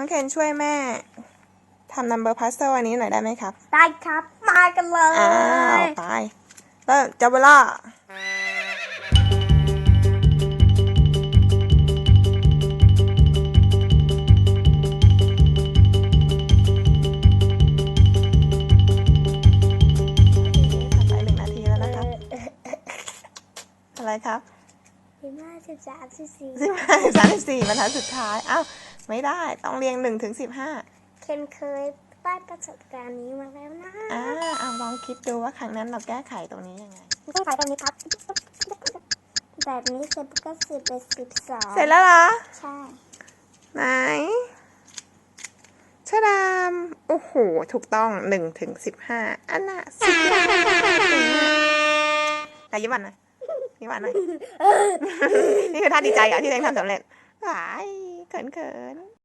น้องเคนช่วยแม่ทำ number puzzle อันนี้หน่อยได้ไหมครับ ได้ครับ มากันเลอ้าวยไปเริ่มจับเวลา ผ่านไปหนึ่งนาทีแล้วนะครับ อะไรครับ สิบห้าสิบสามสิบสี่สิบห้าสามสิบสี่บรรทัดสุดท้าย อ้าว ไม่ได้ต้องเรียงหนึ่งถึงสิบห้าเคนเคยได้ประสบการณ์นี้มาแล้วนะอ่าเอาลองคิดดูว่าครั้งนั้นเราแก้ไขตรงนี้ยังไงแก้ไขตรงนี้ครับ แบบนี้เสร็จก็สิบเป็นสิบสองเสร็จแล้วเหรอ ใช่ ไหนชะดามโอ้โห ถูกต้องหนึ่งถึงสิบห้าอันน่ะสิบห้าแต่ยิ้มหวานหน่อยยิ้มหวานหน่อยนี่คือท่าดีใจอะที่ตัวเองทำสำเร็จ หายเขินเขิน